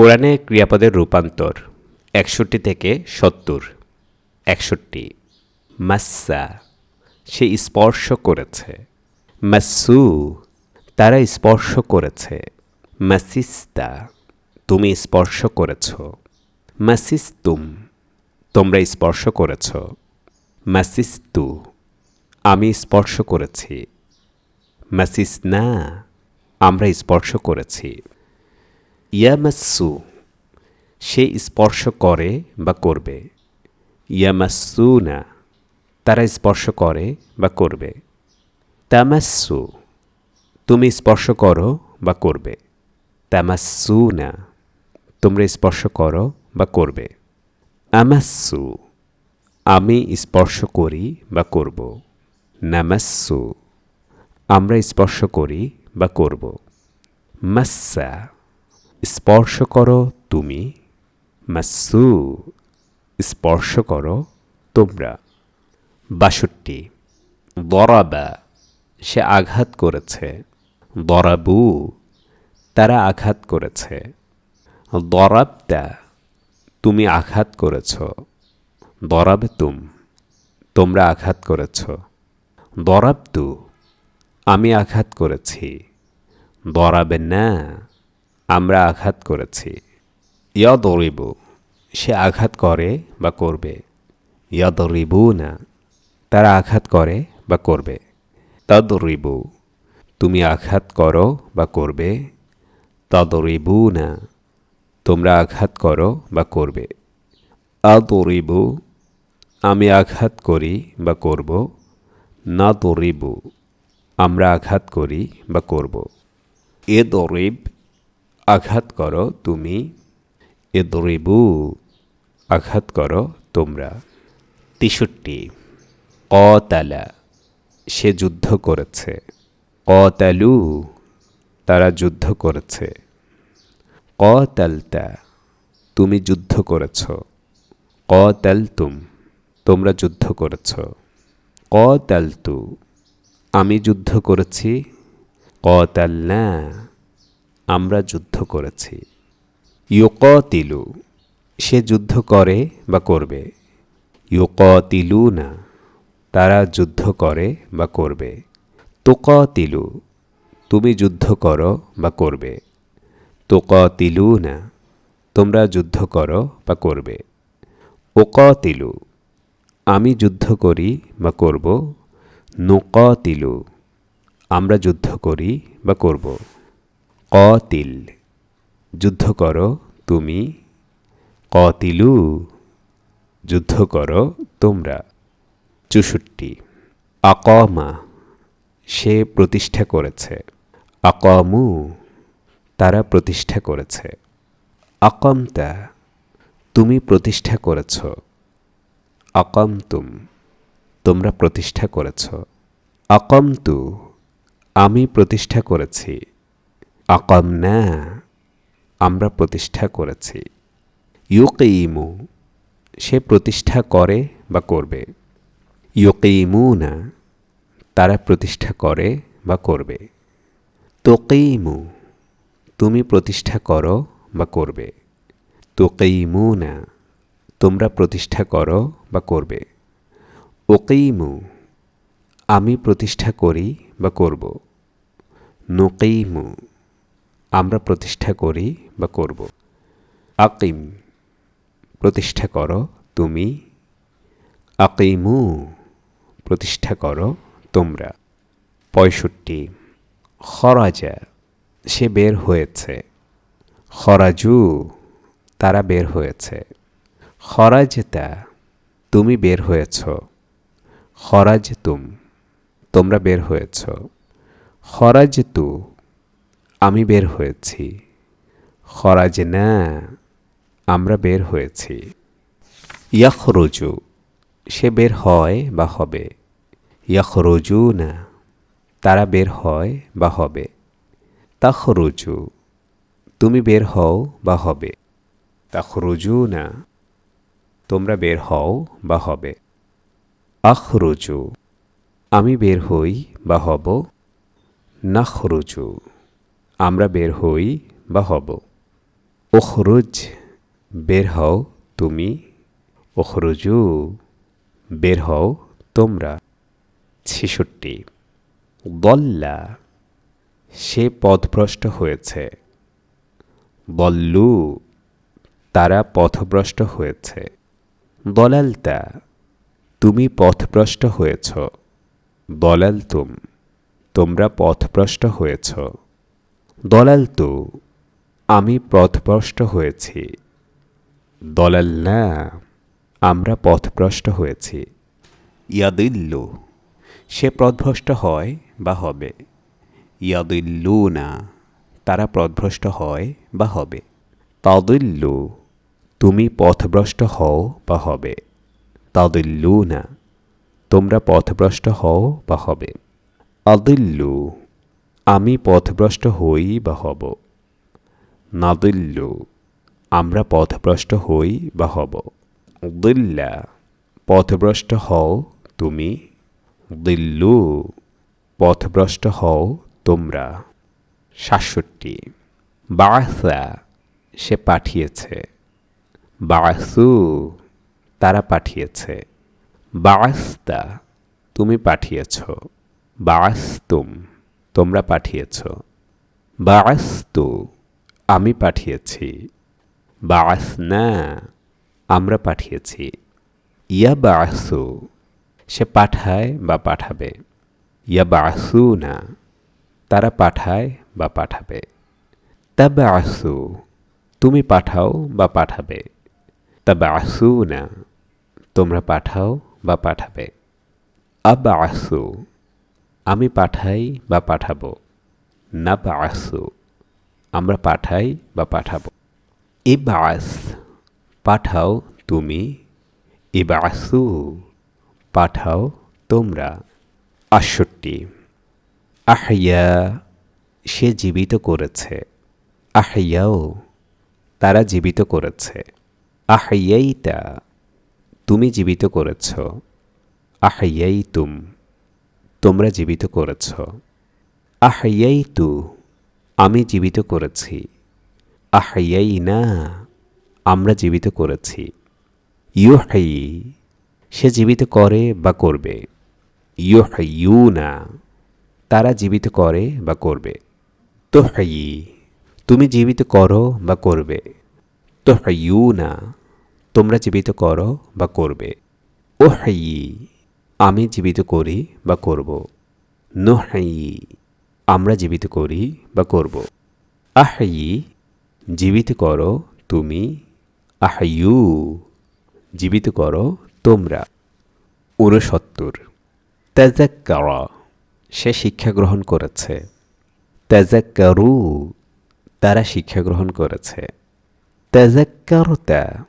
কোরআনে ক্রিয়াপদের রূপান্তর একষট্টি থেকে সত্তর। একষট্টি। মাসা সে স্পর্শ করেছে। মাসু তারা স্পর্শ করেছে। মাসিস্তা, তুমি স্পর্শ করেছ। মাসিস্তুম, তোমরা স্পর্শ করেছ। মাসিস্তু, আমি স্পর্শ করেছি। মাসিস না আমরা স্পর্শ করেছি। ইয়ামাসু সে স্পর্শ করে বা করবে। ইয়ামাসু না তারা স্পর্শ করে বা করবে। তামাসু তুমি স্পর্শ করো বা করবে। তামাসু না তোমরা স্পর্শ করো বা করবে। আমাসু আমি স্পর্শ করি বা করব। নামাসু আমরা স্পর্শ করি বা করব। মাস্সা স্পর্শ করো তুমি মাসু স্পর্শ করো তোমরা। বাষট্টি, দরাবা, সে আঘাত করেছে। দরাবু, তারা আঘাত করেছে। দরাবতা, তুমি আঘাত করেছ। দরাব তুম তোমরা আঘাত করেছ। দরাবতু, আমি আঘাত করেছি। দরাবে না আমরা আঘাত করেছি। ইয়দরিবু, সে আঘাত করে বা করবে। ইয়দরিবু না তারা আঘাত করে বা করবে। তদরিবু, তুমি আঘাত করো বা করবে। তদরিবু না তোমরা আঘাত করো বা করবে। আদরিবু, আমি আঘাত করি বা করব। না দরিবু আমরা আঘাত করি বা করব। এ দরিব আঘাত করো তুমি। এ দরিবু আঘাত করো তোমরা। তেষট্টি, কতালা, সে যুদ্ধ করেছে। কতালু, তারা যুদ্ধ করেছে। কতালতা, তুমি যুদ্ধ করেছ। কতালতুম, তোমরা যুদ্ধ করেছ। কতালতু, আমি যুদ্ধ করেছি। কতালনা আমরা যুদ্ধ করেছি। ইউকতিলু, সে যুদ্ধ করে বা করবে। ইউকতিলু না তারা যুদ্ধ করে বা করবে। তোকতিলু, তুমি যুদ্ধ করো বা করবে। তোকতিলু না তোমরা যুদ্ধ করো বা করবে। ওকতিলু আমি যুদ্ধ করি বা করব। নোকতিলু, আমরা যুদ্ধ করি বা করব। কতিল। যুদ্ধ করো তুমি। কতিলু, যুদ্ধ করো তোমরা। চৌষট্টি। আকমা, সে প্রতিষ্ঠা করেছে। আকমু, তারা প্রতিষ্ঠা করেছে। আকমতা, তুমি প্রতিষ্ঠা করেছ। আকমতুম, তোমরা প্রতিষ্ঠা করেছ। আকমতু, আমি প্রতিষ্ঠা করেছি। আকম না আমরা প্রতিষ্ঠা করেছি। ইউকিমু, সে প্রতিষ্ঠা করে বা করবে। ইউকিমু না তারা প্রতিষ্ঠা করে বা করবে। তোকেইমু তুমি প্রতিষ্ঠা করো বা করবে। তোকেইমু না তোমরা প্রতিষ্ঠা করো বা করবে। ওকেইমু আমি প্রতিষ্ঠা করি বা করব। নোকেইমু আমরা প্রতিষ্ঠা করি বা করব। আকিম, প্রতিষ্ঠা করো তুমি। আকিমু, প্রতিষ্ঠা করো তোমরা। পঁয়ষট্টি, খরাজা, সে বের হয়েছে। খরাজু, তারা বের হয়েছে। খরাজতা, তুমি বের হয়েছ। খরাজ তুম তোমরা বের হয়েছ। খরাজ তু আমি বের হয়েছি। খরাজ না, আমরা বের হয়েছি। ইয়াখরুজু, সে বের হয় বা হবে। ইয়াখরুজু না, তারা বের হয় বা হবে। তাখরুজু, তুমি বের হও বা হবে। তাখরুজু না, তোমরা বের হও বা হবে। আখরুজু, আমি বের হই বা হব। নাখরুজু আমরা বের হই বা হব। ওখরুজ বের হও তুমি। ওখরুজু বের হও তোমরা। ছেষট্টি। বল্লা সে পথভ্রষ্ট হয়েছে। বল্লু তারা পথভ্রষ্ট হয়েছে। দলালতা, তুমি পথভ্রষ্ট হয়েছ। দলাল তুম তোমরা পথভ্রষ্ট হয়েছ। দলাল তু, আমি পথভ্রষ্ট হয়েছি। দলাল না, আমরা পথভ্রষ্ট হয়েছি। ইয়াদিল্লু, সে পথভ্রষ্ট হয় বা হবে? ইয়াদিল্লু না, তারা পথভ্রষ্ট হয় বা হবে? তাদিল্লু, তুমি পথভ্রষ্ট হও বা হবে? তাদিল্লু না, তোমরা পথভ্রষ্ট হও বা হবে? আদিল্লু আমি পথভ্রষ্ট হই বা হব? নাদিল্লু, আমরা পথভ্রষ্ট হই বা হব? দিল্লা, পথভ্রষ্ট হও তুমি? দিল্লু, পথভ্রষ্ট হও তোমরা? সাতষট্টি বাসা সে পাঠিয়েছে। বাসু তারা পাঠিয়েছে। বাস্তা তুমি পাঠিয়েছ। বাস্তুম তোমরা পাঠিয়েছ। বাস্তু আমি পাঠিয়েছি। বাসনা আমরা পাঠিয়েছি। ইয়া বাসু সে পাঠায় বা পাঠাবে। ইয়া বাসু না তারা পাঠায় বা পাঠাবে। তবে আসু তুমি পাঠাও বা পাঠাবে। তবে আসু না তোমরা পাঠাও বা পাঠাবে। আবা আসু আমি পাঠাই বা পাঠাবো। না বা আসু আমরা পাঠাই বা পাঠাবো। ইবাস, পাঠাও তুমি। ইবাসু, পাঠাও তোমরা। আটষট্টি আহিয়া সে জীবিত করেছে। আহিয়াও তারা জীবিত করেছে। আহিয়াইতা তুমি জীবিত করেছ। আহিয়াই তুম তোমরা জীবিত করেছ। আহাইয়াই তু আমি জীবিত করেছি। আহাইয়াই না আমরা জীবিত করেছি। ইউহাই, সে জীবিত করে বা করবে। ইউহাইউ না তারা জীবিত করে বা করবে। তোহাই, তুমি জীবিত করো বা করবে। তোহাইউ না তোমরা জীবিত করো বা করবে। ওহাই আমি জীবিত করি বা করব। নোহাই, আমরা জীবিত করি বা করব। আহাই, জীবিত করো তুমি। আহাইউ জীবিত করো তোমরা। ঊনসত্তর তেজাক্কারা সে শিক্ষা গ্রহণ করেছে। তেজাক্কারু তারা শিক্ষা গ্রহণ করেছে। তেজাক্কারতা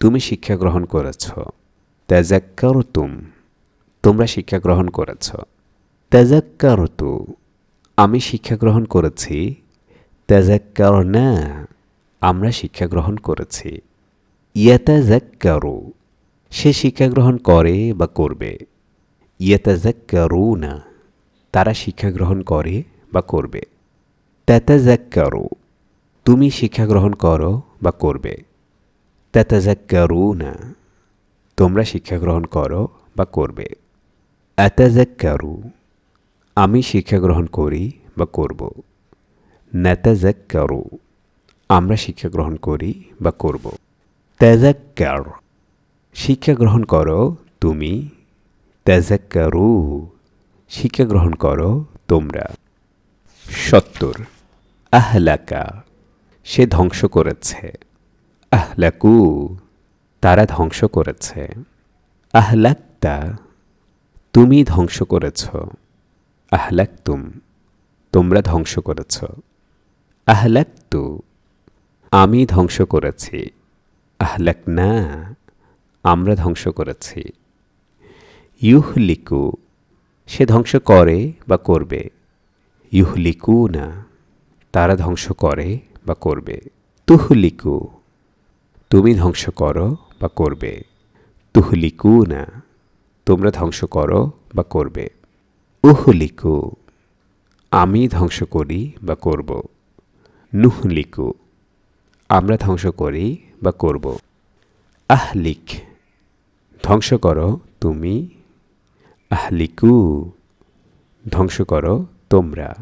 তুমি শিক্ষা গ্রহণ করেছ। তেজাক্কারতুম তোমরা শিক্ষা গ্রহণ করেছ। তেজাক্কারতু আমি শিক্ষা গ্রহণ করেছি। তেজাক্কার না আমরা শিক্ষা গ্রহণ করেছি। ইয়াতাজাক্কারু সে শিক্ষা গ্রহণ করে বা করবে। ইয়াতাজাক্কারু না তারা শিক্ষা গ্রহণ করে বা করবে। তাতাজাক্কারু তুমি শিক্ষা গ্রহণ করো বা করবে। তাতাজাক্কারু না তোমরা শিক্ষা গ্রহণ করো বা করবে। আতাজাক্কারু আমি শিক্ষা গ্রহণ করি বা করব। নাতাজাক্কারু আমরা শিক্ষা গ্রহণ করি বা করব। তাজাক্কার শিক্ষা গ্রহণ করো তুমি। তাজাক্কারু শিক্ষা গ্রহণ করো তোমরা। সত্তর আহলাকা সে ধ্বংস করেছে। আহলাকু তারা ধ্বংস করেছে। আহলাক্তা তুমি ধ্বংস করেছ। আহলাক্তুম, তোমরা ধ্বংস করেছ। আহলাক্তু, আমি ধ্বংস করেছি। আহলাক না আমরা ধ্বংস করেছি। ইউহলিকু, সে ধ্বংস করে বা করবে। ইউহলিকু না তারা ধ্বংস করে বা করবে। তুহলিকু, তুমি ধ্বংস করো বা করবে। তুহলিকু না তোমরা ধ্বংস করো বা করবে। উহ লিকু আমি ধ্বংস করি বা করব। নুহ লিকু আমরা ধ্বংস করি বা করব। আহ লিক ধ্বংস করো তুমি। আহ আহলিকু ধ্বংস করো তোমরা।